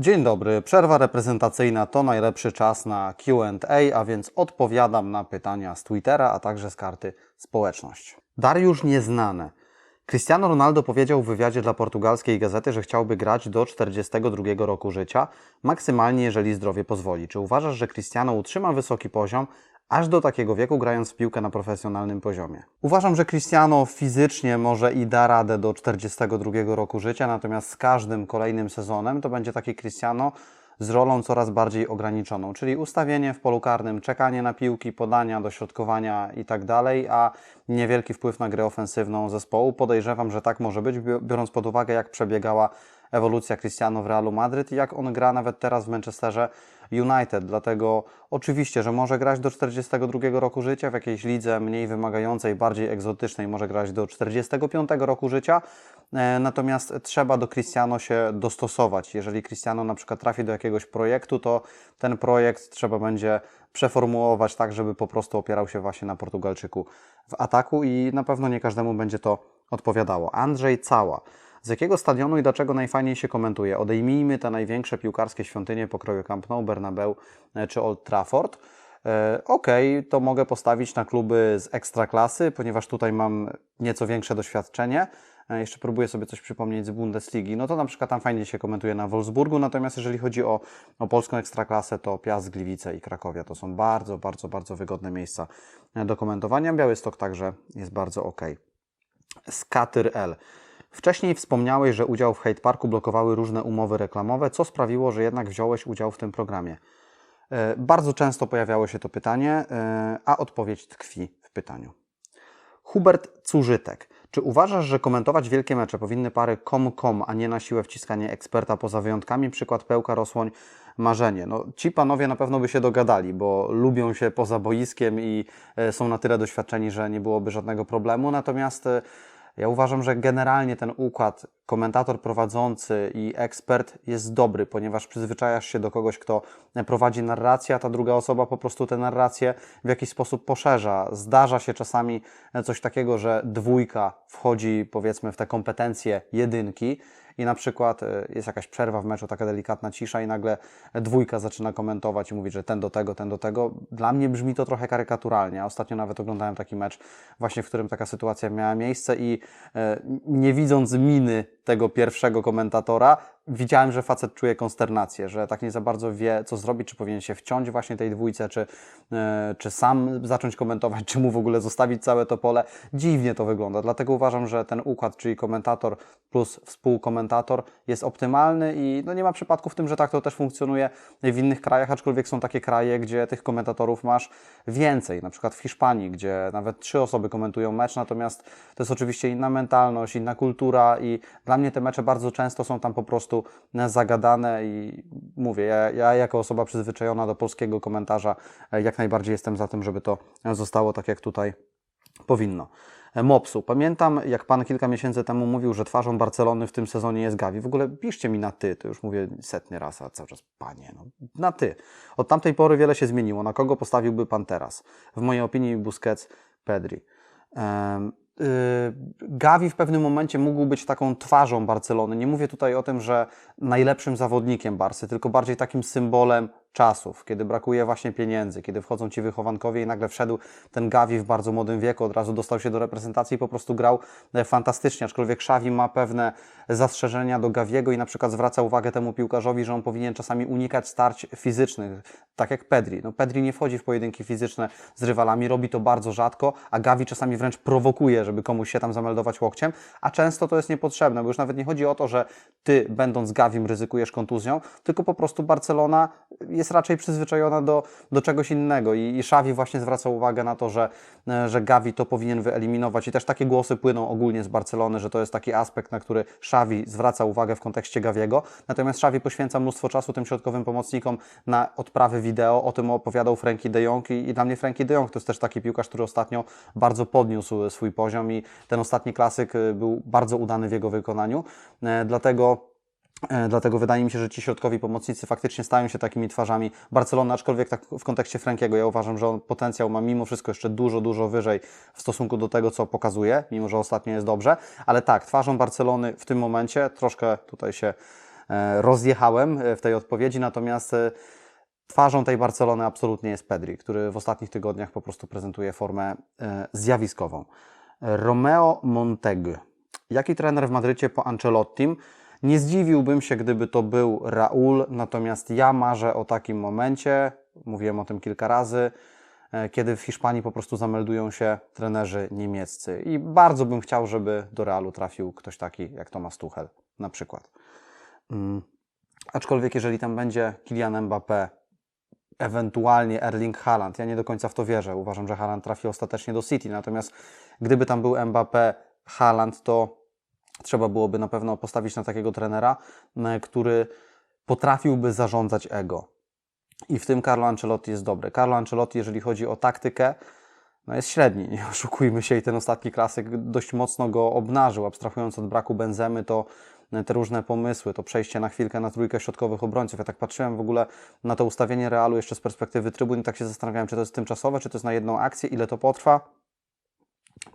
Dzień dobry. Przerwa reprezentacyjna to najlepszy czas na QA, a więc odpowiadam na pytania z Twittera, a także z karty społeczność. Dariusz Nieznane. Cristiano Ronaldo powiedział w wywiadzie dla portugalskiej gazety, że chciałby grać do 42 roku życia, maksymalnie jeżeli zdrowie pozwoli. Czy uważasz, że Cristiano utrzyma wysoki poziom, aż do takiego wieku, grając w piłkę na profesjonalnym poziomie? Uważam, że Cristiano fizycznie może i da radę do 42 roku życia, natomiast z każdym kolejnym sezonem to będzie taki Cristiano z rolą coraz bardziej ograniczoną, czyli ustawienie w polu karnym, czekanie na piłki, podania, dośrodkowania i tak a niewielki wpływ na grę ofensywną zespołu. Podejrzewam, że tak może być, bi- biorąc pod uwagę, jak przebiegała ewolucja Cristiano w Realu Madryt i jak on gra nawet teraz w Manchesterze United. Dlatego oczywiście, że może grać do 42 roku życia w jakiejś lidze mniej wymagającej, bardziej egzotycznej, może grać do 45 roku życia. E, Natomiast trzeba do Cristiano się dostosować. Jeżeli Cristiano na przykład trafi do jakiegoś projektu, to ten projekt trzeba będzie przeformułować tak, żeby po prostu opierał się właśnie na Portugalczyku w ataku i na pewno nie każdemu będzie to odpowiadało. Andrzej Cała. Z jakiego stadionu i dlaczego najfajniej się komentuje? Odejmijmy te największe piłkarskie świątynie pokroju Camp Nou, Bernabeu e, czy Old Trafford. E, Okej, to mogę postawić na kluby z ekstraklasy, ponieważ tutaj mam nieco większe doświadczenie. E, Jeszcze próbuję sobie coś przypomnieć z Bundesligi. No to na przykład tam fajnie się komentuje na Wolfsburgu, natomiast jeżeli chodzi o, o polską ekstraklasę, to Piast, Gliwice i Krakowia to są bardzo, bardzo, bardzo wygodne miejsca do komentowania. Białystok także jest bardzo ok. Skatyr L. Wcześniej wspomniałeś, że udział w Hate Parku blokowały różne umowy reklamowe. Co sprawiło, że jednak wziąłeś udział w tym programie? E, Bardzo często pojawiało się to pytanie, e, a odpowiedź tkwi w pytaniu. Hubert Cużytek. Czy uważasz, że komentować wielkie mecze powinny pary kom-kom, a nie na siłę wciskanie eksperta poza wyjątkami? Przykład Pełka, Rosłoń, Marzenie. No, ci panowie na pewno by się dogadali, bo lubią się poza boiskiem i e, są na tyle doświadczeni, że nie byłoby żadnego problemu. Natomiast ja uważam, że generalnie ten układ komentator prowadzący i ekspert jest dobry, ponieważ przyzwyczajasz się do kogoś, kto prowadzi narrację, a ta druga osoba po prostu tę narrację w jakiś sposób poszerza. Zdarza się czasami coś takiego, że dwójka wchodzi powiedzmy w te kompetencje jedynki i na przykład e, jest jakaś przerwa w meczu, taka delikatna cisza i nagle dwójka zaczyna komentować i mówić, że ten do tego, ten do tego. Dla mnie brzmi to trochę karykaturalnie. Ostatnio nawet oglądałem taki mecz właśnie, w którym taka sytuacja miała miejsce i e, nie widząc miny tego pierwszego komentatora, widziałem, że facet czuje konsternację, że tak nie za bardzo wie, co zrobić, czy powinien się wciąć właśnie tej dwójce, czy, e, czy sam zacząć komentować, czy mu w ogóle zostawić całe to pole. Dziwnie to wygląda, dlatego uważam, że ten układ, czyli komentator plus współkomentator jest optymalny i no nie ma przypadku w tym, że tak to też funkcjonuje w innych krajach, aczkolwiek są takie kraje, gdzie tych komentatorów masz więcej, na przykład w Hiszpanii, gdzie nawet trzy osoby komentują mecz, natomiast to jest oczywiście inna mentalność, inna kultura i dla mnie te mecze bardzo często są tam po prostu zagadane i mówię, ja, ja jako osoba przyzwyczajona do polskiego komentarza e, jak najbardziej jestem za tym, żeby to zostało tak jak tutaj powinno. E, Mopsu. Pamiętam, jak Pan kilka miesięcy temu mówił, że twarzą Barcelony w tym sezonie jest Gavi. W ogóle piszcie mi na ty, to już mówię setny raz, a cały czas panie, no, na ty. Od tamtej pory wiele się zmieniło. Na kogo postawiłby Pan teraz? W mojej opinii Busquets, Pedri. Y, Gavi w pewnym momencie mógł być taką twarzą Barcelony. Nie mówię tutaj o tym, że najlepszym zawodnikiem Barsy, tylko bardziej takim symbolem czasów, kiedy brakuje właśnie pieniędzy, kiedy wchodzą ci wychowankowie i nagle wszedł ten Gavi w bardzo młodym wieku, od razu dostał się do reprezentacji i po prostu grał e, fantastycznie, aczkolwiek Xavi ma pewne zastrzeżenia do Gaviego i na przykład zwraca uwagę temu piłkarzowi, że on powinien czasami unikać starć fizycznych, tak jak Pedri. No Pedri nie wchodzi w pojedynki fizyczne z rywalami, robi to bardzo rzadko, a Gavi czasami wręcz prowokuje, żeby komuś się tam zameldować łokciem, a często to jest niepotrzebne, bo już nawet nie chodzi o to, że ty będąc Gavim ryzykujesz kontuzją, tylko po prostu Barcelona jest raczej przyzwyczajona do, do czegoś innego. I, i Xavi właśnie zwraca uwagę na to, że, e, że Gavi to powinien wyeliminować. I też takie głosy płyną ogólnie z Barcelony, że to jest taki aspekt, na który Xavi zwraca uwagę w kontekście Gaviego, natomiast Xavi poświęca mnóstwo czasu tym środkowym pomocnikom na odprawy wideo, o tym opowiadał Frankie de Jong i, i dla mnie Frankie de Jong to jest też taki piłkarz, który ostatnio bardzo podniósł swój poziom i ten ostatni klasyk e, był bardzo udany w jego wykonaniu, E, dlatego E, Dlatego wydaje mi się, że ci środkowi pomocnicy faktycznie stają się takimi twarzami Barcelony, aczkolwiek tak w kontekście Frankiego ja uważam, że on potencjał ma mimo wszystko jeszcze dużo, dużo wyżej w stosunku do tego, co pokazuje, mimo że ostatnio jest dobrze, ale tak, twarzą Barcelony w tym momencie, troszkę tutaj się e, rozjechałem e, w tej odpowiedzi, natomiast e, twarzą tej Barcelony absolutnie jest Pedri, który w ostatnich tygodniach po prostu prezentuje formę e, zjawiskową. Romeo Monteg. Jaki trener w Madrycie po Ancelottim? Nie zdziwiłbym się, gdyby to był Raul, natomiast ja marzę o takim momencie, mówiłem o tym kilka razy, e, kiedy w Hiszpanii po prostu zameldują się trenerzy niemieccy. I bardzo bym chciał, żeby do Realu trafił ktoś taki jak Thomas Tuchel na przykład. Mm. Aczkolwiek jeżeli tam będzie Kylian Mbappé, ewentualnie Erling Haaland, ja nie do końca w to wierzę. Uważam, że Haaland trafi ostatecznie do City, natomiast gdyby tam był Mbappé, Haaland, to trzeba byłoby na pewno postawić na takiego trenera, który potrafiłby zarządzać ego. I w tym Carlo Ancelotti jest dobry. Carlo Ancelotti, jeżeli chodzi o taktykę, no jest średni, nie oszukujmy się i ten ostatni klasyk dość mocno go obnażył, abstrahując od braku benzemy, to te różne pomysły, to przejście na chwilkę na trójkę środkowych obrońców. Ja tak patrzyłem w ogóle na to ustawienie Realu jeszcze z perspektywy trybun i tak się zastanawiałem, czy to jest tymczasowe, czy to jest na jedną akcję, ile to potrwa.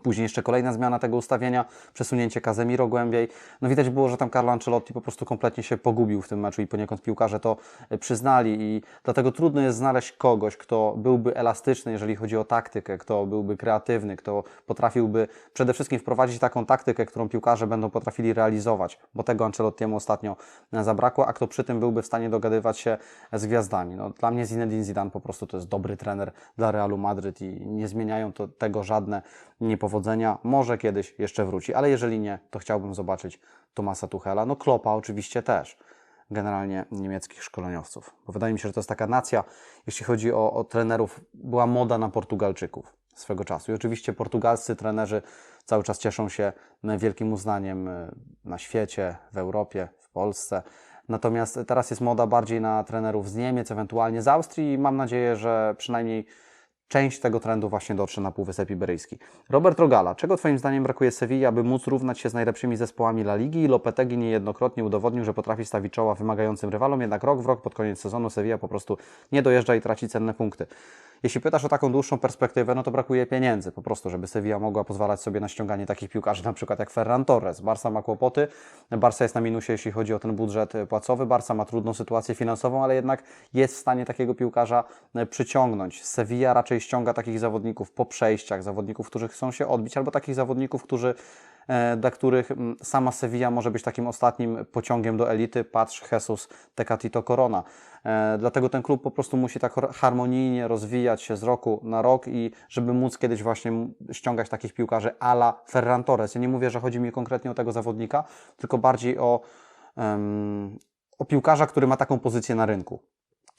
Później jeszcze kolejna zmiana tego ustawienia, przesunięcie Casemiro głębiej. No widać było, że tam Carlo Ancelotti po prostu kompletnie się pogubił w tym meczu i poniekąd piłkarze to e, przyznali i dlatego trudno jest znaleźć kogoś, kto byłby elastyczny, jeżeli chodzi o taktykę, kto byłby kreatywny, kto potrafiłby przede wszystkim wprowadzić taką taktykę, którą piłkarze będą potrafili realizować, bo tego Ancelottiemu ostatnio e, zabrakło, a kto przy tym byłby w stanie dogadywać się z gwiazdami. No, dla mnie Zinedine Zidane po prostu to jest dobry trener dla Realu Madryt i nie zmieniają to, tego żadne niepowodzenia. Może kiedyś jeszcze wróci, ale jeżeli nie, to chciałbym zobaczyć Tomasa Tuchela. No Klopa oczywiście też. Generalnie niemieckich szkoleniowców. Bo wydaje mi się, że to jest taka nacja, jeśli chodzi o, o trenerów, była moda na Portugalczyków swego czasu. I oczywiście portugalscy trenerzy cały czas cieszą się wielkim uznaniem e, na świecie, w Europie, w Polsce. Natomiast teraz jest moda bardziej na trenerów z Niemiec, ewentualnie z Austrii i mam nadzieję, że przynajmniej część tego trendu właśnie dotrze na Półwysep Iberyjski. Robert Rogala, czego Twoim zdaniem brakuje Sewilli, aby móc równać się z najlepszymi zespołami La Ligi? Lopetegi niejednokrotnie udowodnił, że potrafi stawić czoła wymagającym rywalom, jednak rok w rok pod koniec sezonu Sevilla po prostu nie dojeżdża i traci cenne punkty. Jeśli pytasz o taką dłuższą perspektywę, no to brakuje pieniędzy po prostu, żeby Sevilla mogła pozwalać sobie na ściąganie takich piłkarzy, na przykład jak Ferran Torres. Barca ma kłopoty, Barca jest na minusie, jeśli chodzi o ten budżet płacowy, Barca ma trudną sytuację finansową, ale jednak jest w stanie takiego piłkarza e, przyciągnąć. Sevilla raczej ściąga takich zawodników po przejściach, zawodników, którzy chcą się odbić, albo takich zawodników, którzy e, dla których sama Sevilla może być takim ostatnim pociągiem do elity. Patrz, Jesus, Tecatito, Corona. E, dlatego ten klub po prostu musi tak harmonijnie rozwijać się z roku na rok i żeby móc kiedyś właśnie ściągać takich piłkarzy ala Ferran Torres. Ja nie mówię, że chodzi mi konkretnie o tego zawodnika, tylko bardziej o, um, o piłkarza, który ma taką pozycję na rynku.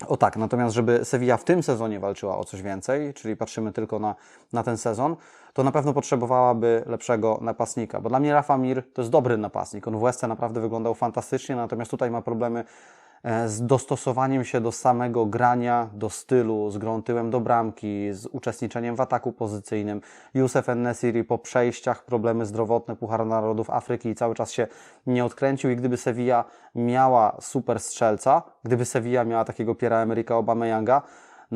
O tak, natomiast żeby Sevilla w tym sezonie walczyła o coś więcej, czyli patrzymy tylko na, na ten sezon, to na pewno potrzebowałaby lepszego napastnika, bo dla mnie Rafa Mir to jest dobry napastnik. On w Westce naprawdę wyglądał fantastycznie, natomiast tutaj ma problemy z dostosowaniem się do samego grania, do stylu, z grą tyłem do bramki, z uczestniczeniem w ataku pozycyjnym. Youssef Nesiri po przejściach, problemy zdrowotne, Puchar Narodów Afryki i cały czas się nie odkręcił i gdyby Sevilla miała super strzelca, gdyby Sevilla miała takiego Piera Emeryka Obameyanga,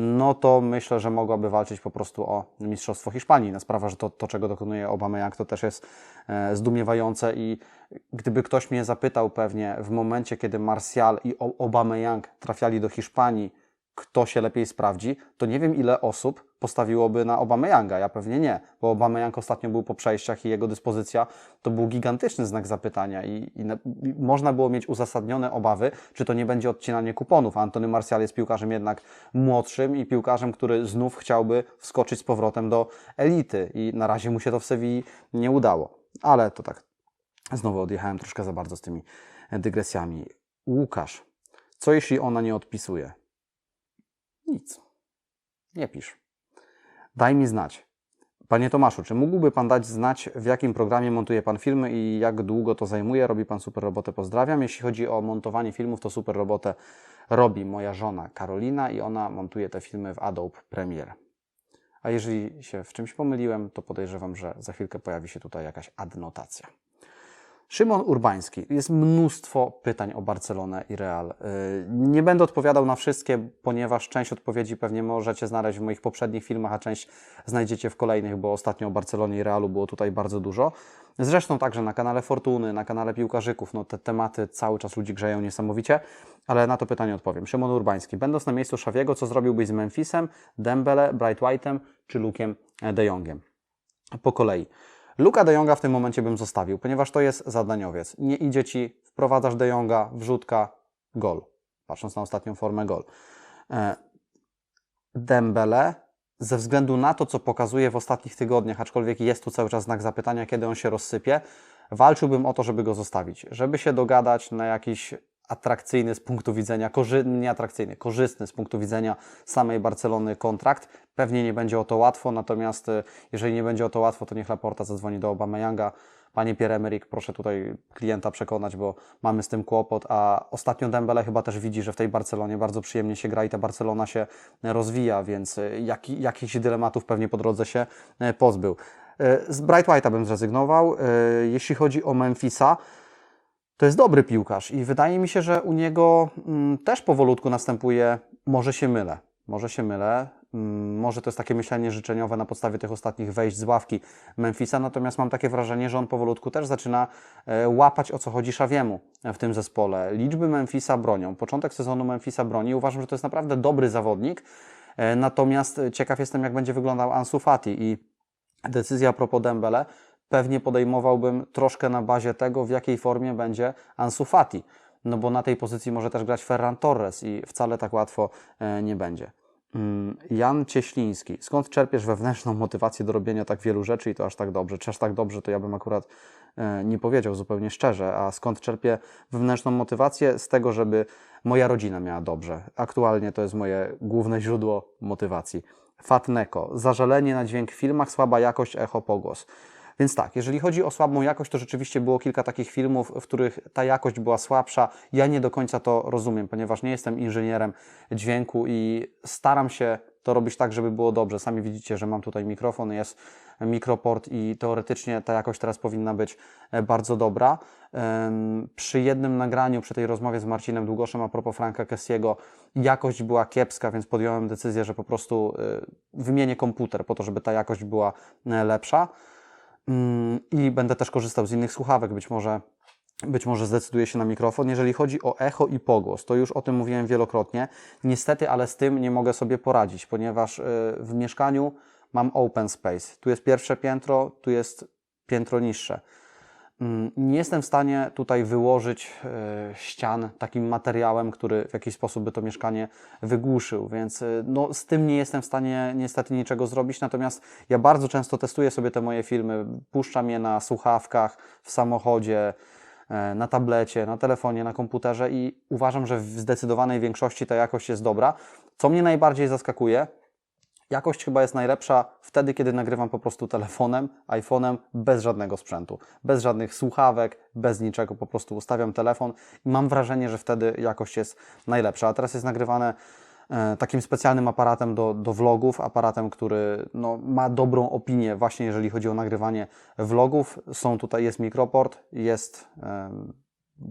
no to myślę, że mogłaby walczyć po prostu o Mistrzostwo Hiszpanii. Na sprawa, że to, to czego dokonuje Obama to też jest e, zdumiewające i gdyby ktoś mnie zapytał pewnie w momencie, kiedy Martial i Obama trafiali do Hiszpanii, kto się lepiej sprawdzi, to nie wiem ile osób postawiłoby na Obameyanga. Ja pewnie nie, bo Obameyang ostatnio był po przejściach i jego dyspozycja to był gigantyczny znak zapytania i, i, i można było mieć uzasadnione obawy, czy to nie będzie odcinanie kuponów. Antony Martial jest piłkarzem jednak młodszym i piłkarzem, który znów chciałby wskoczyć z powrotem do elity i na razie mu się to w Sewilli nie udało. Ale to tak, znowu odjechałem troszkę za bardzo z tymi dygresjami. Łukasz, co jeśli ona nie odpisuje? Nic. Nie pisz. Daj mi znać. Panie Tomaszu, czy mógłby Pan dać znać, w jakim programie montuje Pan filmy i jak długo to zajmuje? Robi Pan super robotę, pozdrawiam. Jeśli chodzi o montowanie filmów, to super robotę robi moja żona Karolina i ona montuje te filmy w Adobe Premiere. A jeżeli się w czymś pomyliłem, to podejrzewam, że za chwilkę pojawi się tutaj jakaś adnotacja. Szymon Urbański. Jest mnóstwo pytań o Barcelonę i Real. Yy, Nie będę odpowiadał na wszystkie, ponieważ część odpowiedzi pewnie możecie znaleźć w moich poprzednich filmach, a część znajdziecie w kolejnych, bo ostatnio o Barcelonie i Realu było tutaj bardzo dużo. Zresztą także na kanale Fortuny, na kanale Piłkarzyków. No, te tematy cały czas ludzi grzeją niesamowicie, ale na to pytanie odpowiem. Szymon Urbański. Będąc na miejscu Szawiego, co zrobiłbyś z Memphisem, Dembele, Bright White'em czy Lukiem De Jongiem? Po kolei. Luka De Jonga w tym momencie bym zostawił, ponieważ to jest zadaniowiec. Nie idzie Ci, wprowadzasz De Jonga, wrzutka, gol. Patrząc na ostatnią formę, gol. E, Dembele, ze względu na to, co pokazuje w ostatnich tygodniach, aczkolwiek jest tu cały czas znak zapytania, kiedy on się rozsypie, walczyłbym o to, żeby go zostawić. Żeby się dogadać na jakiś atrakcyjny z punktu widzenia, korzy- nie atrakcyjny, korzystny z punktu widzenia samej Barcelony kontrakt. Pewnie nie będzie o to łatwo, natomiast e, jeżeli nie będzie o to łatwo, to niech Laporta zadzwoni do Obameyanga. Panie Pierre-Emerick, proszę tutaj klienta przekonać, bo mamy z tym kłopot, a ostatnio Dembele chyba też widzi, że w tej Barcelonie bardzo przyjemnie się gra i ta Barcelona się rozwija, więc e, jak, jakichś dylematów pewnie po drodze się e, pozbył. E, Z Bright White'a bym zrezygnował. E, Jeśli chodzi o Memphisa, to jest dobry piłkarz i wydaje mi się, że u niego mm, też powolutku następuje, może się mylę, może się mylę, mm, może to jest takie myślenie życzeniowe na podstawie tych ostatnich wejść z ławki Memphisa, natomiast mam takie wrażenie, że on powolutku też zaczyna e, łapać o co chodzi Szawiemu w tym zespole. Liczby Memphisa bronią. Początek sezonu Memphisa broni. Uważam, że to jest naprawdę dobry zawodnik, e, natomiast ciekaw jestem, jak będzie wyglądał Ansu Fati i decyzja a propos Dembele pewnie podejmowałbym troszkę na bazie tego, w jakiej formie będzie Ansu Fati. No bo na tej pozycji może też grać Ferran Torres i wcale tak łatwo e, nie będzie. Mm, Jan Cieśliński. Skąd czerpiesz wewnętrzną motywację do robienia tak wielu rzeczy i to aż tak dobrze? Czy aż tak dobrze, to ja bym akurat e, nie powiedział zupełnie szczerze. A skąd czerpię wewnętrzną motywację? Z tego, żeby moja rodzina miała dobrze. Aktualnie to jest moje główne źródło motywacji. Fatneko. Zażalenie na dźwięk w filmach, słaba jakość, echo, pogłos. Więc tak, jeżeli chodzi o słabą jakość, to rzeczywiście było kilka takich filmów, w których ta jakość była słabsza. Ja nie do końca to rozumiem, ponieważ nie jestem inżynierem dźwięku i staram się to robić tak, żeby było dobrze. Sami widzicie, że mam tutaj mikrofon, jest mikroport i teoretycznie ta jakość teraz powinna być e, bardzo dobra. Przy jednym nagraniu, przy tej rozmowie z Marcinem Długoszem a propos Franka Kessiego, jakość była kiepska, więc podjąłem decyzję, że po prostu y, wymienię komputer po to, żeby ta jakość była e, lepsza. Mm, I będę też korzystał z innych słuchawek, być może, być może zdecyduję się na mikrofon. Jeżeli chodzi o echo i pogłos, to już o tym mówiłem wielokrotnie. Niestety, ale z tym nie mogę sobie poradzić, ponieważ y, w mieszkaniu mam open space. Tu jest pierwsze piętro, tu jest piętro niższe. Mm, Nie jestem w stanie tutaj wyłożyć y, ścian takim materiałem, który w jakiś sposób by to mieszkanie wygłuszył, więc y, no, z tym nie jestem w stanie niestety niczego zrobić. Natomiast ja bardzo często testuję sobie te moje filmy, puszczam je na słuchawkach, w samochodzie, e, na tablecie, na telefonie, na komputerze i uważam, że w zdecydowanej większości ta jakość jest dobra. Co mnie najbardziej zaskakuje, Jakość chyba jest najlepsza wtedy, kiedy nagrywam po prostu telefonem, iPhone'em, bez żadnego sprzętu, bez żadnych słuchawek, bez niczego, po prostu ustawiam telefon i mam wrażenie, że wtedy jakość jest najlepsza. A teraz jest nagrywane e, takim specjalnym aparatem do, do vlogów, aparatem, który no, ma dobrą opinię właśnie jeżeli chodzi o nagrywanie vlogów. Są tutaj, jest mikroport, jest...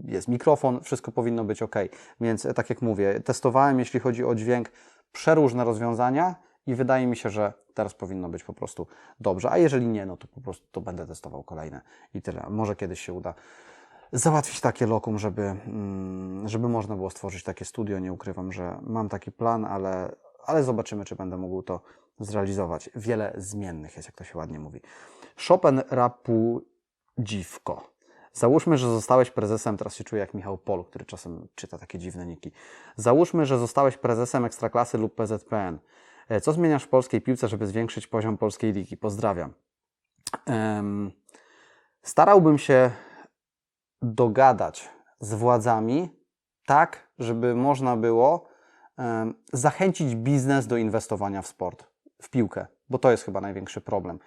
jest mikrofon, wszystko powinno być ok. Więc e, tak jak mówię, testowałem, jeśli chodzi o dźwięk, przeróżne rozwiązania i wydaje mi się, że teraz powinno być po prostu dobrze. A jeżeli nie, no to po prostu to będę testował kolejne i tyle. Może kiedyś się uda załatwić takie lokum, żeby, mm, żeby można było stworzyć takie studio. Nie ukrywam, że mam taki plan, ale, ale zobaczymy, czy będę mógł to zrealizować. Wiele zmiennych jest, jak to się ładnie mówi. Chopin Rapu Dziwko. Załóżmy, że zostałeś prezesem, teraz się czuję jak Michał Pol, który czasem czyta takie dziwne niki. Załóżmy, że zostałeś prezesem Ekstraklasy lub PZPN. E, Co zmieniasz w polskiej piłce, żeby zwiększyć poziom polskiej ligi? Pozdrawiam. Starałbym się dogadać z władzami tak, żeby można było zachęcić biznes do inwestowania w sport, w piłkę, bo to jest chyba największy problem.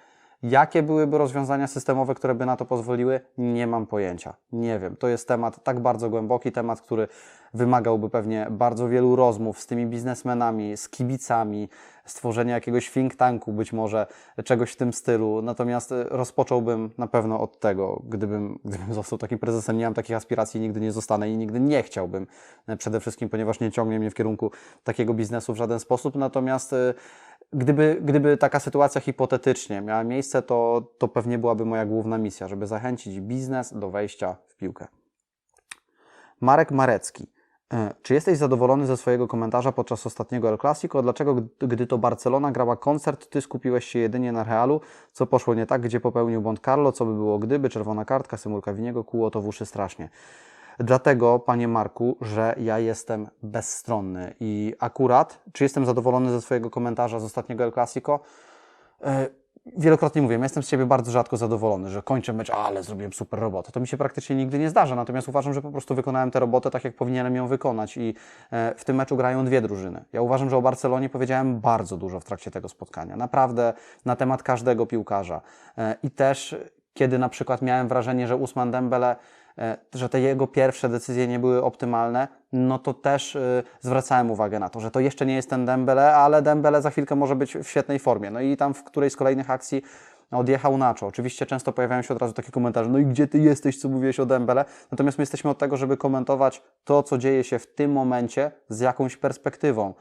Jakie byłyby rozwiązania systemowe, które by na to pozwoliły? Nie mam pojęcia. Nie wiem. To jest temat tak bardzo głęboki, temat, który wymagałby pewnie bardzo wielu rozmów z tymi biznesmenami, z kibicami, stworzenia jakiegoś think tanku, być może czegoś w tym stylu. Natomiast e, rozpocząłbym na pewno od tego, gdybym, gdybym został takim prezesem. Nie mam takich aspiracji, nigdy nie zostanę i nigdy nie chciałbym. E, Przede wszystkim, ponieważ nie ciągnie mnie w kierunku takiego biznesu w żaden sposób. Natomiast e, gdyby, gdyby taka sytuacja hipotetycznie miała miejsce, to, to pewnie byłaby moja główna misja, żeby zachęcić biznes do wejścia w piłkę. Marek Marecki. E, Czy jesteś zadowolony ze swojego komentarza podczas ostatniego El Clasico? Dlaczego, gdy- to Barcelona grała koncert, ty skupiłeś się jedynie na Realu? Co poszło nie tak? Gdzie popełnił błąd Carlo? Co by było gdyby? Czerwona kartka, symulka Winiego, kłuło to w uszy strasznie. Dlatego, panie Marku, że ja jestem bezstronny i akurat, czy jestem zadowolony ze swojego komentarza z ostatniego El Clasico? E, Wielokrotnie mówię, jestem z siebie bardzo rzadko zadowolony, że kończę mecz, ale zrobiłem super robotę. To mi się praktycznie nigdy nie zdarza, natomiast uważam, że po prostu wykonałem tę robotę tak, jak powinienem ją wykonać i e, w tym meczu grają dwie drużyny. Ja uważam, że o Barcelonie powiedziałem bardzo dużo w trakcie tego spotkania, naprawdę na temat każdego piłkarza E, i też kiedy na przykład miałem wrażenie, że Usman Dembele że te jego pierwsze decyzje nie były optymalne, no to też y, zwracałem uwagę na to, że to jeszcze nie jest ten Dembele, ale Dembele za chwilkę może być w świetnej formie. No i tam w którejś z kolejnych akcji odjechał Nacho. Oczywiście często pojawiają się od razu takie komentarze, no i gdzie ty jesteś, co mówiłeś o Dembele? Natomiast my jesteśmy od tego, żeby komentować to, co dzieje się w tym momencie z jakąś perspektywą.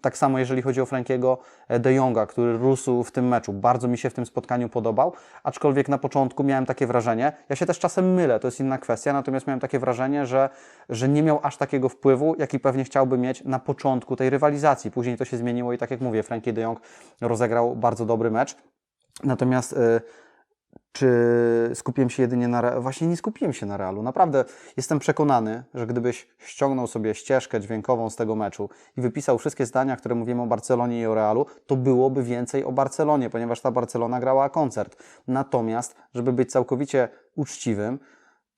Tak samo jeżeli chodzi o Frankiego De Jonga, który rósł w tym meczu. Bardzo mi się w tym spotkaniu podobał, aczkolwiek na początku miałem takie wrażenie, ja się też czasem mylę, to jest inna kwestia, natomiast miałem takie wrażenie, że, że nie miał aż takiego wpływu, jaki pewnie chciałby mieć na początku tej rywalizacji. Później to się zmieniło i tak jak mówię, Frankie De Jong rozegrał bardzo dobry mecz. Natomiast y, czy skupiłem się jedynie na? Właśnie nie skupiłem się na Realu. Naprawdę jestem przekonany, że gdybyś ściągnął sobie ścieżkę dźwiękową z tego meczu i wypisał wszystkie zdania, które mówimy o Barcelonie i o Realu, to byłoby więcej o Barcelonie, ponieważ ta Barcelona grała koncert. Natomiast, żeby być całkowicie uczciwym,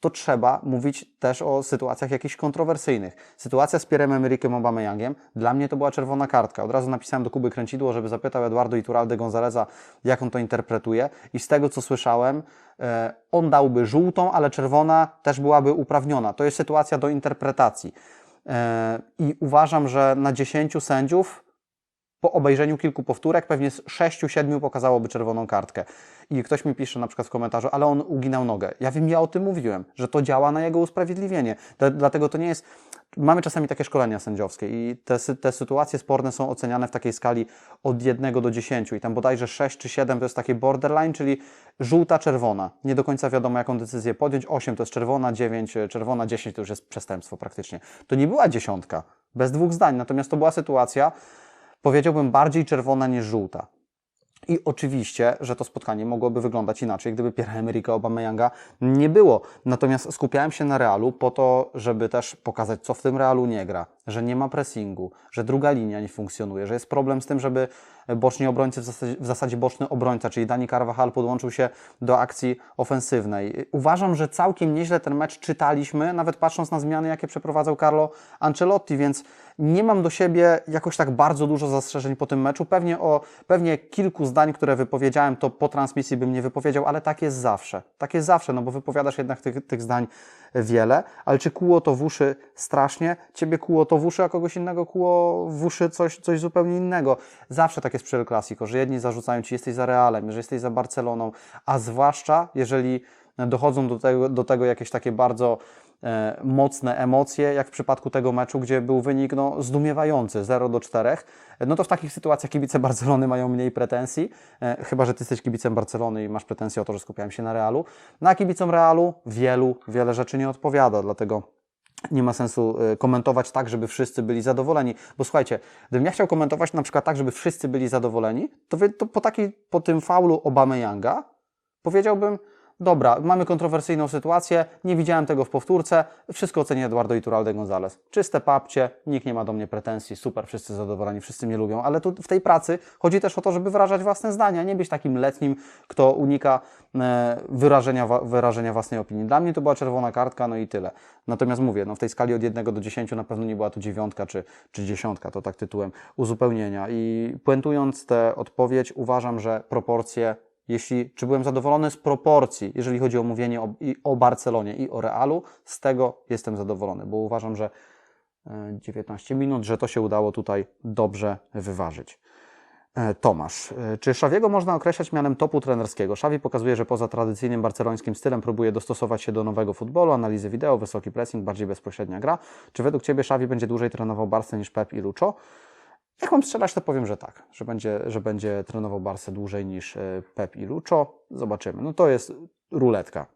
to trzeba mówić też o sytuacjach jakichś kontrowersyjnych. Sytuacja z Pierrem Emerikiem Aubameyangiem, dla mnie to była czerwona kartka. Od razu napisałem do Kuby Kręcidło, żeby zapytał Eduardo Iturralde Gonzaleza, jak on to interpretuje i z tego, co słyszałem, e, on dałby żółtą, ale czerwona też byłaby uprawniona. To jest sytuacja do interpretacji. E, I uważam, że na 10 sędziów po obejrzeniu kilku powtórek pewnie z 6-7 pokazałoby czerwoną kartkę. I ktoś mi pisze na przykład w komentarzu, ale on uginał nogę. Ja wiem, ja o tym mówiłem, że to działa na jego usprawiedliwienie. Dla- Dlatego to nie jest. Mamy czasami takie szkolenia sędziowskie i te, te sytuacje sporne są oceniane w takiej skali od 1 do 10 i tam bodajże 6 czy 7 to jest takie borderline, czyli żółta, czerwona. Nie do końca wiadomo, jaką decyzję podjąć. 8 to jest czerwona, 9, e, czerwona, 10 to już jest przestępstwo praktycznie. To nie była dziesiątka, bez dwóch zdań. Natomiast to była sytuacja, powiedziałbym, bardziej czerwona niż żółta. I oczywiście, że to spotkanie mogłoby wyglądać inaczej, gdyby Pierre-Emerick Aubameyanga nie było. Natomiast skupiałem się na Realu po to, żeby też pokazać, co w tym Realu nie gra, że nie ma pressingu, że druga linia nie funkcjonuje, że jest problem z tym, żeby boczni obrońcy, w zasadzie, w zasadzie boczny obrońca, czyli Dani Carvajal podłączył się do akcji ofensywnej. Uważam, że całkiem nieźle ten mecz czytaliśmy, nawet patrząc na zmiany, jakie przeprowadzał Carlo Ancelotti, więc nie mam do siebie jakoś tak bardzo dużo zastrzeżeń po tym meczu. Pewnie o pewnie kilku zdań, które wypowiedziałem, to po transmisji bym nie wypowiedział, ale tak jest zawsze. Tak jest zawsze, no bo wypowiadasz jednak tych, tych zdań wiele, ale czy kuło to w uszy strasznie? Ciebie kuło to w uszy, a kogoś innego kuło w uszy coś, coś zupełnie innego. Zawsze tak jest przy El Clasico, że jedni zarzucają Ci, jesteś za Realem, że jesteś za Barceloną, a zwłaszcza jeżeli dochodzą do tego, do tego jakieś takie bardzo e, mocne emocje, jak w przypadku tego meczu, gdzie był wynik no, zdumiewający 0 do 4, no to w takich sytuacjach kibice Barcelony mają mniej pretensji, e, chyba że ty jesteś kibicem Barcelony i masz pretensje o to, że skupiałem się na Realu. Na kibicom Realu wielu, wiele rzeczy nie odpowiada, dlatego nie ma sensu e, komentować tak, żeby wszyscy byli zadowoleni. Bo słuchajcie, gdybym ja chciał komentować na przykład tak, żeby wszyscy byli zadowoleni, to, to po, takiej, po tym faulu Obameyanga powiedziałbym, dobra, mamy kontrowersyjną sytuację, nie widziałem tego w powtórce, wszystko oceni Eduardo Iturralde González. Czyste papcie, nikt nie ma do mnie pretensji, super, wszyscy zadowoleni, wszyscy mnie lubią, ale tu w tej pracy chodzi też o to, żeby wyrażać własne zdania, nie być takim letnim, kto unika e, wyrażenia, wyrażenia własnej opinii. Dla mnie to była czerwona kartka, no i tyle. Natomiast mówię, no w tej skali od 1 do 10 na pewno nie była to dziewiątka czy, czy dziesiątka, to tak tytułem uzupełnienia. I puentując tę odpowiedź, uważam, że proporcje jeśli, czy byłem zadowolony z proporcji, jeżeli chodzi o mówienie o, i o Barcelonie i o Realu, z tego jestem zadowolony, bo uważam, że e, 19 minut, że to się udało tutaj dobrze wyważyć. E, Tomasz, e, czy Szawiego można określać mianem topu trenerskiego? Szawi pokazuje, że poza tradycyjnym barcelońskim stylem próbuje dostosować się do nowego futbolu, analizy wideo, wysoki pressing, bardziej bezpośrednia gra. Czy według Ciebie Szawi będzie dłużej trenował Barce niż Pep i Lucho? Jak mam strzelać, to powiem, że tak, że będzie, że będzie trenował Barce dłużej niż e, Pep i Lucho. Zobaczymy. No to jest ruletka.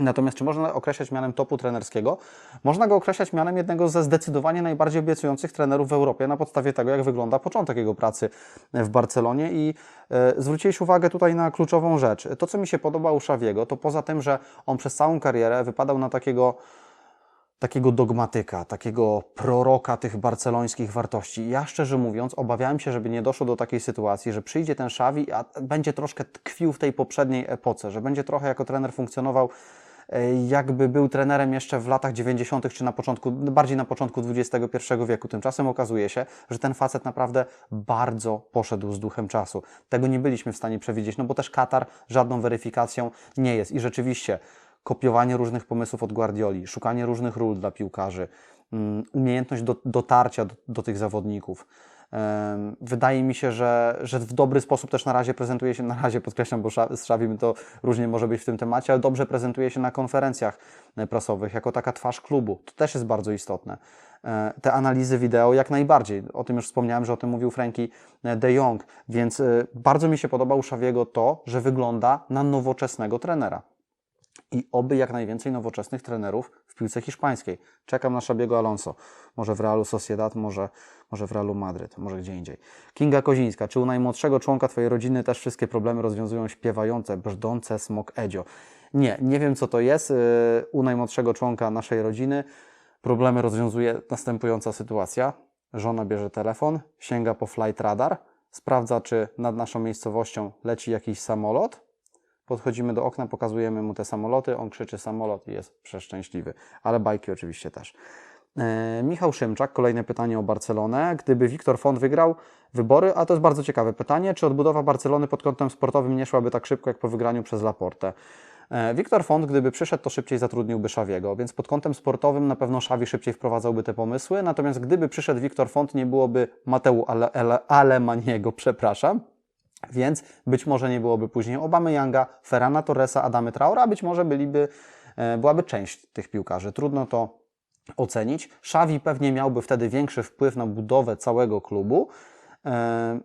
Natomiast czy można określać mianem topu trenerskiego? Można go określać mianem jednego ze zdecydowanie najbardziej obiecujących trenerów w Europie na podstawie tego, jak wygląda początek jego pracy w Barcelonie i e, zwróciłeś uwagę tutaj na kluczową rzecz. To, co mi się podoba u Szawiego, to poza tym, że on przez całą karierę wypadał na takiego takiego dogmatyka, takiego proroka tych barcelońskich wartości. Ja szczerze mówiąc, obawiałem się, żeby nie doszło do takiej sytuacji, że przyjdzie ten Xavi, a będzie troszkę tkwił w tej poprzedniej epoce, że będzie trochę jako trener funkcjonował e, jakby był trenerem jeszcze w latach 90. czy na początku, bardziej na początku XXI wieku. Tymczasem okazuje się, że ten facet naprawdę bardzo poszedł z duchem czasu. Tego nie byliśmy w stanie przewidzieć, no bo też Katar żadną weryfikacją nie jest. I rzeczywiście kopiowanie różnych pomysłów od Guardioli, szukanie różnych ról dla piłkarzy, mm, umiejętność do, dotarcia do, do tych zawodników. Wydaje mi się, że, że w dobry sposób też na razie prezentuje się, na razie podkreślam, bo z Szawim to różnie może być w tym temacie, ale dobrze prezentuje się na konferencjach e, prasowych, jako taka twarz klubu. To też jest bardzo istotne. E, Te analizy wideo jak najbardziej. O tym już wspomniałem, że o tym mówił Frankie de Jong, więc e, bardzo mi się podoba u Szawiego to, że wygląda na nowoczesnego trenera i oby jak najwięcej nowoczesnych trenerów w piłce hiszpańskiej. Czekam na Szabiego Alonso. Może w Realu Sociedad, może, może w Realu Madryt, może gdzie indziej. Kinga Kozińska. Czy u najmłodszego członka Twojej rodziny też wszystkie problemy rozwiązują śpiewające, brzdące smok Edzio? Nie, nie wiem co to jest. Yy, U najmłodszego członka naszej rodziny problemy rozwiązuje następująca sytuacja. Żona bierze telefon, sięga po flight radar, sprawdza czy nad naszą miejscowością leci jakiś samolot, Podchodzimy do okna, pokazujemy mu te samoloty, on krzyczy samolot i jest przeszczęśliwy. Ale bajki oczywiście też. E, Michał Szymczak, kolejne pytanie o Barcelonę. Gdyby Wiktor Font wygrał wybory, a to jest bardzo ciekawe pytanie, czy odbudowa Barcelony pod kątem sportowym nie szłaby tak szybko jak po wygraniu przez Laportę? E, Wiktor Font, gdyby przyszedł, to szybciej zatrudniłby Szawiego, więc pod kątem sportowym na pewno Szawi szybciej wprowadzałby te pomysły, natomiast gdyby przyszedł Wiktor Font, nie byłoby Mateu Ale, Ale, Alemaniego, przepraszam, więc być może nie byłoby później Obamy Younga, Ferrana Torresa, Adamy Traora, być może byliby, e, byłaby część tych piłkarzy. Trudno to ocenić. Xavi pewnie miałby wtedy większy wpływ na budowę całego klubu. E,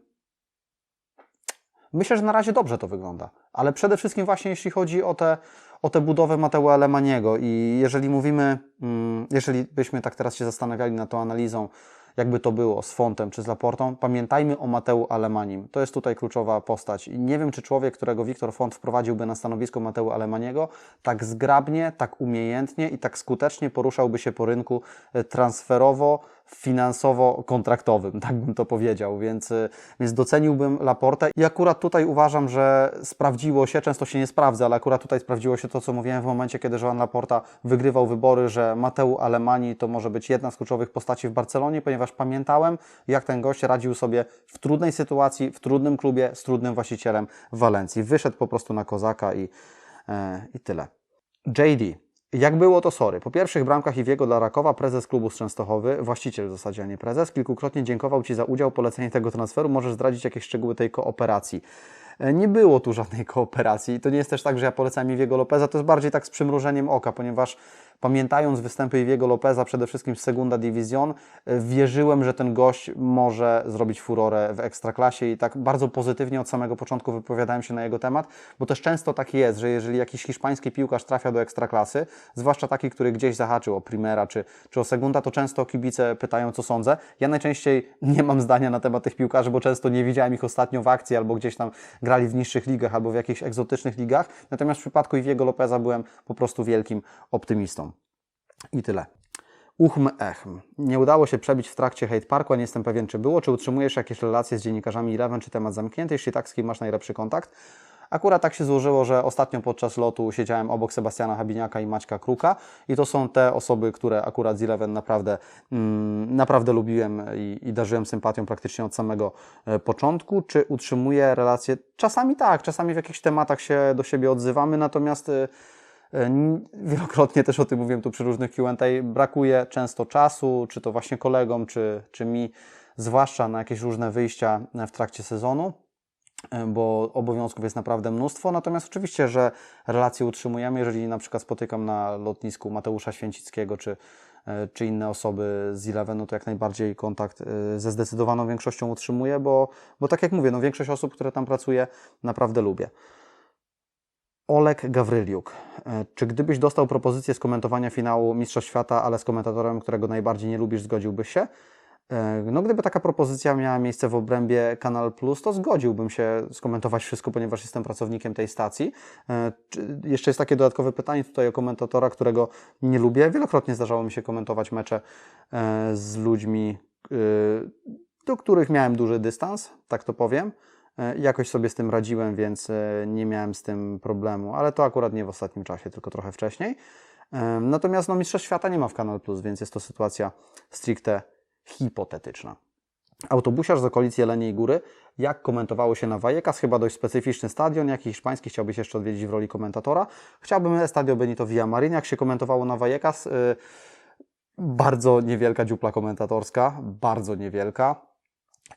Myślę, że na razie dobrze to wygląda, ale przede wszystkim właśnie jeśli chodzi o tę o tę budowę Mateua Alemaniego i jeżeli mówimy, mm, jeżeli byśmy tak teraz się zastanawiali nad tą analizą, jakby to było z Fontem czy z Laportą, pamiętajmy o Mateu Alemanim. To jest tutaj kluczowa postać. I nie wiem, czy człowiek, którego Wiktor Font wprowadziłby na stanowisko Mateu Alemaniego, tak zgrabnie, tak umiejętnie i tak skutecznie poruszałby się po rynku e, transferowo, finansowo-kontraktowym, tak bym to powiedział, więc, y, więc doceniłbym Laportę i akurat tutaj uważam, że sprawdziło się, często się nie sprawdza, ale akurat tutaj sprawdziło się to, co mówiłem w momencie, kiedy Joan Laporta wygrywał wybory, że Mateu Alemani to może być jedna z kluczowych postaci w Barcelonie, ponieważ pamiętałem, jak ten gość radził sobie w trudnej sytuacji, w trudnym klubie, z trudnym właścicielem Walencji. Wyszedł po prostu na kozaka i, e, i tyle. JD. Jak było to sorry. Po pierwszych bramkach Iwiego dla Rakowa prezes klubu z Częstochowy, właściciel w zasadzie, a nie prezes, kilkukrotnie dziękował Ci za udział, polecenie tego transferu. Możesz zdradzić jakieś szczegóły tej kooperacji. E, Nie było tu żadnej kooperacji. To nie jest też tak, że ja polecam Iwiego Lopeza, to jest bardziej tak z przymrużeniem oka, ponieważ pamiętając występy Iwiego Lopeza, przede wszystkim z Segunda Division, e, wierzyłem, że ten gość może zrobić furorę w Ekstraklasie i tak bardzo pozytywnie od samego początku wypowiadałem się na jego temat, bo też często tak jest, że jeżeli jakiś hiszpański piłkarz trafia do Ekstraklasy, zwłaszcza taki, który gdzieś zahaczył o Primera czy, czy o Segunda, to często kibice pytają, co sądzę. Ja najczęściej nie mam zdania na temat tych piłkarzy, bo często nie widziałem ich ostatnio w akcji, albo gdzieś tam grali w niższych ligach, albo w jakichś egzotycznych ligach. Natomiast w przypadku Iwiego Lopeza byłem po prostu wielkim optymistą. I tyle. Uchm Echm. Nie udało się przebić w trakcie Hate Parku, a nie jestem pewien, czy było. Czy utrzymujesz jakieś relacje z dziennikarzami Eleven, czy temat zamknięty? Jeśli tak, z kim masz najlepszy kontakt? Akurat tak się złożyło, że ostatnio podczas lotu siedziałem obok Sebastiana Habiniaka i Maćka Kruka i to są te osoby, które akurat z Eleven naprawdę, mm, naprawdę lubiłem i, i darzyłem sympatią praktycznie od samego e, początku. Czy utrzymuję relacje? Czasami tak, czasami w jakichś tematach się do siebie odzywamy, natomiast e, Wielokrotnie też o tym mówiłem tu przy różnych Q&A. Brakuje często czasu, czy to właśnie kolegom, czy, czy mi, zwłaszcza na jakieś różne wyjścia w trakcie sezonu, e, bo obowiązków jest naprawdę mnóstwo. Natomiast oczywiście, że relacje utrzymujemy. Jeżeli na przykład spotykam na lotnisku Mateusza Święcickiego, czy, e, czy inne osoby z Elevenu, to jak najbardziej kontakt e, ze zdecydowaną większością utrzymuję, bo, bo tak jak mówię, no większość osób, które tam pracuje, naprawdę lubię. Oleg Gawryliuk. E, Czy gdybyś dostał propozycję skomentowania finału Mistrzostw Świata, ale z komentatorem, którego najbardziej nie lubisz, zgodziłbyś się? E, No, gdyby taka propozycja miała miejsce w obrębie Kanal Plus, to zgodziłbym się skomentować wszystko, ponieważ jestem pracownikiem tej stacji. E, Jeszcze jest takie dodatkowe pytanie tutaj o komentatora, którego nie lubię. Wielokrotnie zdarzało mi się komentować mecze z ludźmi, do których miałem duży dystans, tak to powiem. E, Jakoś sobie z tym radziłem, więc e, nie miałem z tym problemu, ale to akurat nie w ostatnim czasie, tylko trochę wcześniej. E, Natomiast no, Mistrzostw Świata nie ma w Kanal Plus, więc jest to sytuacja stricte hipotetyczna. Autobusiarz z okolic Jeleniej Góry. Jak komentowało się na Vallecas? Chyba dość specyficzny stadion. Jaki hiszpański chciałbyś jeszcze odwiedzić w roli komentatora? Chciałbym Estadio Benito Villamarin. Jak się komentowało na? Y, Bardzo niewielka dziupla komentatorska, bardzo niewielka.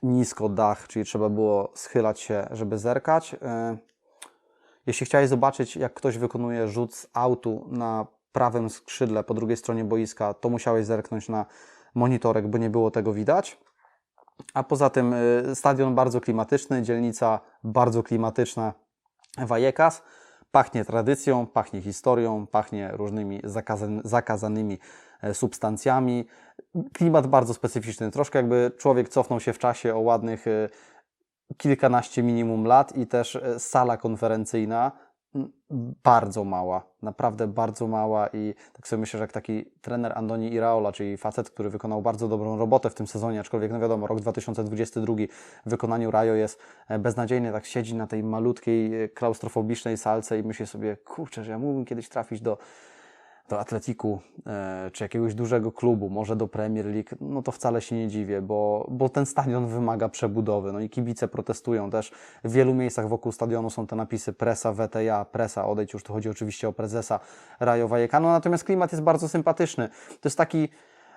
Nisko dach, czyli trzeba było schylać się, żeby zerkać. Y, Jeśli chciałeś zobaczyć, jak ktoś wykonuje rzut z autu na prawym skrzydle po drugiej stronie boiska, to musiałeś zerknąć na monitorek, bo nie było tego widać. A poza tym y, stadion bardzo klimatyczny, dzielnica bardzo klimatyczna Vallecas. Pachnie tradycją, pachnie historią, pachnie różnymi zakazan- zakazanymi e, substancjami. Klimat bardzo specyficzny. Troszkę jakby człowiek cofnął się w czasie o ładnych y, kilkanaście minimum lat i też e, sala konferencyjna bardzo mała, naprawdę bardzo mała i tak sobie myślę, że jak taki trener Andoni Iraola, czyli facet, który wykonał bardzo dobrą robotę w tym sezonie, aczkolwiek no wiadomo, rok 2022 w wykonaniu Rajo jest e, beznadziejny, tak siedzi na tej malutkiej, e, klaustrofobicznej salce i myśli sobie, kurczę, że ja mógłbym kiedyś trafić do do Atletiku e, czy jakiegoś dużego klubu, może do Premier League, no to wcale się nie dziwię, bo, bo ten stadion wymaga przebudowy. No i kibice protestują też. W wielu miejscach wokół stadionu są te napisy presa, WTA, presa, odejdź już, tu chodzi oczywiście o prezesa Rayo Vallecano, natomiast klimat jest bardzo sympatyczny. To jest taki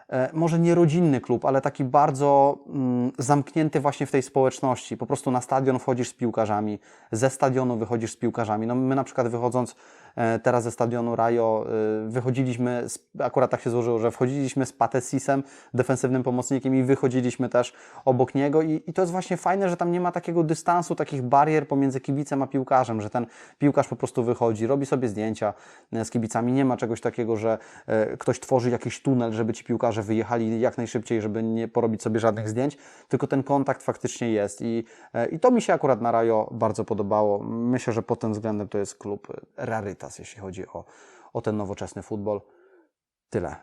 e, może nie rodzinny klub, ale taki bardzo mm, zamknięty właśnie w tej społeczności. Po prostu na stadion wchodzisz z piłkarzami, ze stadionu wychodzisz z piłkarzami. No my na przykład wychodząc teraz ze stadionu Rajo, e, wychodziliśmy, akurat tak się złożyło, że wchodziliśmy z Patesisem, defensywnym pomocnikiem i wychodziliśmy też obok niego i, i to jest właśnie fajne, że tam nie ma takiego dystansu, takich barier pomiędzy kibicem a piłkarzem, że ten piłkarz po prostu wychodzi, robi sobie zdjęcia e, z kibicami. Nie ma czegoś takiego, że e, ktoś tworzy jakiś tunel, żeby ci piłkarze wyjechali jak najszybciej, żeby nie porobić sobie żadnych zdjęć, tylko ten kontakt faktycznie jest i, e, i to mi się akurat na Rajo bardzo podobało. Myślę, że pod tym względem to jest klub e, rarytas, jeśli chodzi o, o ten nowoczesny futbol. Tyle.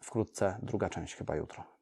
Wkrótce druga część chyba jutro.